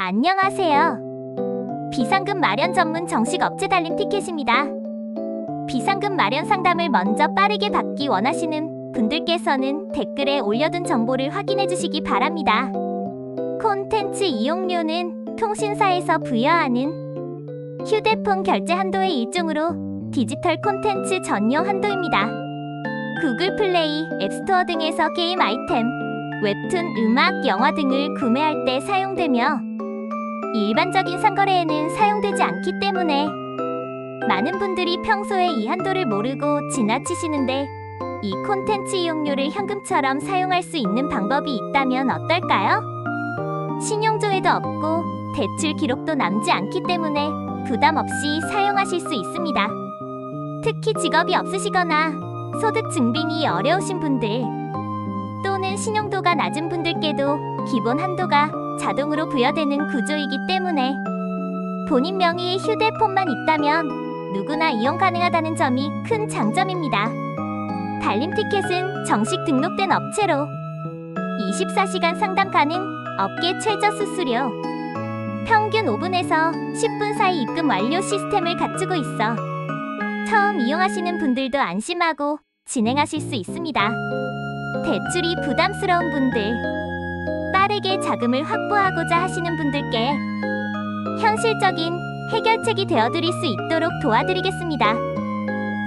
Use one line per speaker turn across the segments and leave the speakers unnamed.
안녕하세요. 비상금 마련 전문 정식 업체 달림 티켓입니다. 비상금 마련 상담을 먼저 빠르게 받기 원하시는 분들께서는 댓글에 올려둔 정보를 확인해 주시기 바랍니다. 콘텐츠 이용료는 통신사에서 부여하는 휴대폰 결제 한도의 일종으로 디지털 콘텐츠 전용 한도입니다. 구글 플레이, 앱스토어 등에서 게임 아이템, 웹툰, 음악, 영화 등을 구매할 때 사용되며 일반적인 상거래에는 사용되지 않기 때문에 많은 분들이 평소에 이 한도를 모르고 지나치시는데 이 콘텐츠 이용료를 현금처럼 사용할 수 있는 방법이 있다면 어떨까요? 신용조회도 없고 대출 기록도 남지 않기 때문에 부담 없이 사용하실 수 있습니다. 특히 직업이 없으시거나 소득 증빙이 어려우신 분들 또는 신용도가 낮은 분들께도 기본 한도가 자동으로 부여되는 구조이기 때문에 본인 명의의 휴대폰만 있다면 누구나 이용 가능하다는 점이 큰 장점입니다. 달림 티켓은 정식 등록된 업체로 24시간 상담 가능, 업계 최저 수수료, 평균 5분에서 10분 사이 입금 완료 시스템을 갖추고 있어 처음 이용하시는 분들도 안심하고 진행하실 수 있습니다. 대출이 부담스러운 분들, 빠르게 자금을 확보하고자 하시는 분들께 현실적인 해결책이 되어드릴 수 있도록 도와드리겠습니다.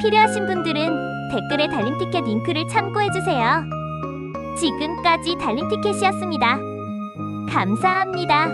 필요하신 분들은 댓글에 달림 티켓 링크를 참고해주세요. 지금까지 달림 티켓이었습니다. 감사합니다.